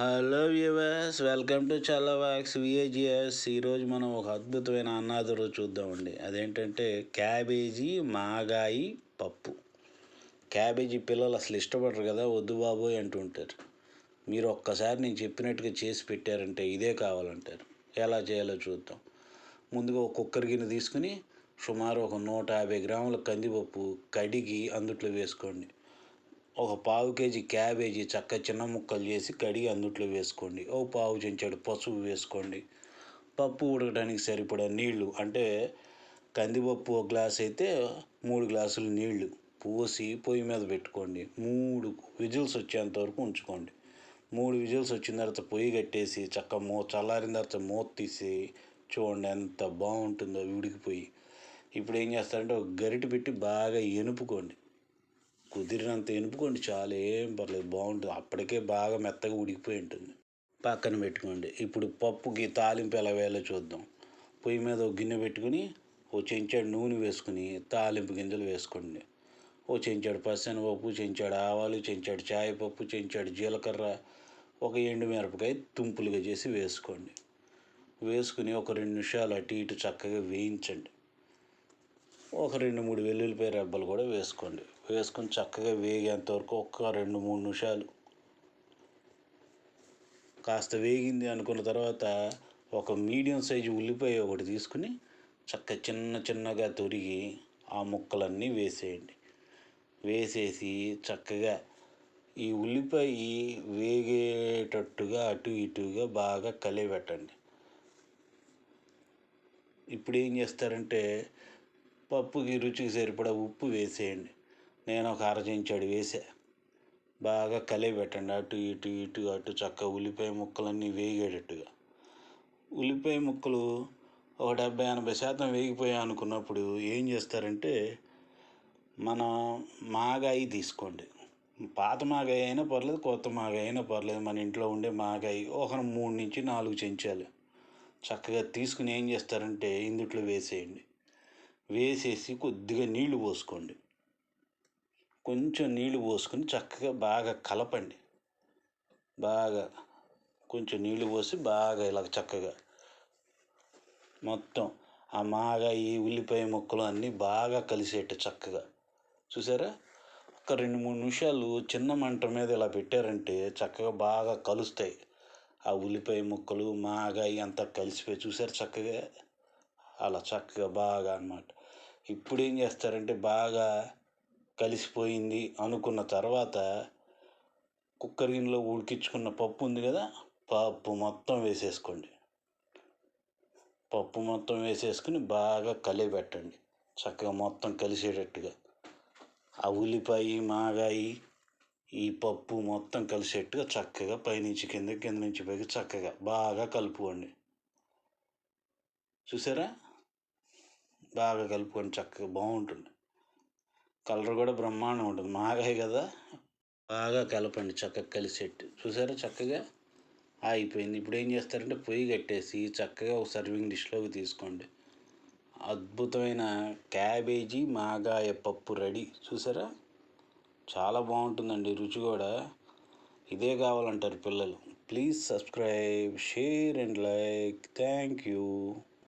Hello viewers welcome to చల్లవాక్స్ విఏజిఎస్ ఈరోజు మనం ఒక అద్భుతమైన అన్నాదురు చూద్దామండి. అదేంటంటే క్యాబేజీ మాగాయి పప్పు. క్యాబేజీ పిల్లలు అసలు ఇష్టపడరు కదా వద్దు బాబోయ్ అంటుంటారు మీరు ఒక్కసారి నేను చెప్పినట్టుగా చేసి పెట్టారంటే ఇదే కావాలంటారు. ఎలా చేయాలో చూద్దాం. ముందుగా ఒక కుక్కర్ గిన్నె తీసుకుని సుమారు ఒక నూట యాభై గ్రాముల కందిపప్పు కడిగి అందుట్లో వేసుకోండి. ఒక పావు కేజీ క్యాబేజీ చక్క చిన్న ముక్కలు చేసి కడిగి అందుట్లో వేసుకోండి. ఓ పావు చెంచాడు పసుపు వేసుకోండి. పప్పు ఉడకడానికి సరిపడా నీళ్ళు అంటే కందిపప్పు ఒక గ్లాస్ అయితే మూడు గ్లాసులు నీళ్ళు పోసి పొయ్యి మీద పెట్టుకోండి. మూడు విజిల్స్ వచ్చేంత వరకు ఉంచుకోండి. మూడు విజిల్స్ వచ్చిన తర్వాత పొయ్యి కట్టేసి చక్క మూ చల్లారిన తర్వాత మూత తీసి చూడండి ఎంత బాగుంటుందో ఉడికిపోయి ఇప్పుడు ఏం చేస్తారంటే ఒక గరిటె పెట్టి బాగా ఎనుపుకోండి. కుదిరినంత ఎనుపుకోండి చాలా ఏం పర్లేదు బాగుంటుంది. అప్పటికే బాగా మెత్తగా ఉడికిపోయి ఉంటుంది. పక్కన పెట్టుకోండి. ఇప్పుడు పప్పుకి తాలింపు ఎలా వేయాలో చూద్దాం. పొయ్యి మీద ఒక గిన్నె పెట్టుకుని ఓ చెంచాడు నూనె వేసుకుని తాలింపు గింజలు వేసుకోండి. ఓ చెంచాడు పసనపప్పు చెంచాడు ఆవాలు చెంచాడు చాయపప్పు చెంచాడు జీలకర్ర ఒక ఎండు మిరపకాయ తుంపులుగా చేసి వేసుకోండి. వేసుకుని ఒక రెండు నిమిషాలు అటు ఇటు చక్కగా వేయించండి. ఒక రెండు మూడు వెల్లుల్లిపాయ రెబ్బలు కూడా వేసుకోండి. వేసుకొని చక్కగా వేగేంత వరకు ఒక్క రెండు మూడు నిమిషాలు. కాస్త వేగింది అనుకున్న తర్వాత ఒక మీడియం సైజు ఉల్లిపాయ ఒకటి తీసుకుని చక్క చిన్న చిన్నగా తొరిగి ఆ ముక్కలన్నీ వేసేయండి. వేసేసి చక్కగా ఈ ఉల్లిపాయ వేగేటట్టుగా అటు ఇటుగా బాగా కలిపెట్టండి ఇప్పుడు ఏం చేస్తారంటే పప్పుకి రుచికి సరిపడా ఉప్పు వేసేయండి. నేను ఒక అర చెంచాడు వేసా. బాగా కలిపి పెట్టండి. అటు ఇటు ఇటు అటు చక్క ఉల్లిపాయ ముక్కలన్నీ వేగేటట్టుగా. ఉల్లిపాయ ముక్కలు ఒక డెబ్బై ఎనభై శాతం వేగిపోయా అనుకున్నప్పుడు ఏం చేస్తారంటే మనం మాగాయి తీసుకోండి. పాత మాగాయి అయినా పర్లేదు కొత్త మాగాయి అయినా పర్లేదు. మన ఇంట్లో ఉండే మాగాయి ఒక మూడు నుంచి నాలుగు చెంచాలు. చక్కగా తీసుకుని ఏం చేస్తారంటే ఇందుట్లో వేసేయండి. వేసేసి కొద్దిగా నీళ్ళు పోసుకోండి. కొంచెం నీళ్ళు పోసుకొని చక్కగా బాగా కలపండి. బాగా కొంచెం నీళ్ళు పోసి బాగా ఇలా చక్కగా మొత్తం ఆ మాగా ఈ ఉల్లిపాయ ముక్కలు అన్నీ బాగా కలిసేట్టు చక్కగా. చూసారా? ఒక రెండు మూడు నిమిషాలు చిన్న మంట మీద ఇలా పెట్టారంటే చక్కగా బాగా కలుస్తాయి. ఆ ఉల్లిపాయ ముక్కలు మాగాయి అంతా కలిసిపోయి చూసారు చక్కగా? అలా చక్కగా బాగా అన్నమాట. ఇప్పుడు ఏం చేస్తారంటే బాగా కలిసిపోయింది అనుకున్న తర్వాత కుక్కర్ గిన్నెలో ఉడికించుకున్న పప్పు ఉంది కదా పప్పు మొత్తం వేసేసుకోండి. పప్పు మొత్తం వేసేసుకుని బాగా కలిపెట్టండి. చక్కగా మొత్తం కలిసేటట్టుగా. ఆ ఉల్లిపాయ మాగాయి ఈ పప్పు మొత్తం కలిసేట్టుగా చక్కగా పైనుంచి కింద కింద నుంచి పైకి చక్కగా బాగా కలుపుకోండి. చూసారా? బాగా కలుపుకొని చక్కగా బాగుంటుంది. కలర్ కూడా బ్రహ్మాండం ఉంటుంది. మాగాయి కదా బాగా కలపండి చక్కగా కలిసేట్టు. చూసారా చక్కగా? అయిపోయింది ఇప్పుడు ఏం చేస్తారంటే పొయ్యి కట్టేసి చక్కగా ఒక సర్వింగ్ డిష్లోకి తీసుకోండి. అద్భుతమైన క్యాబేజీ మాగాయ పప్పు రెడీ. చూసారా? చాలా బాగుంటుందండి రుచి కూడా. ఇదే కావాలంటారు పిల్లలు. Please subscribe share and like. Thank you.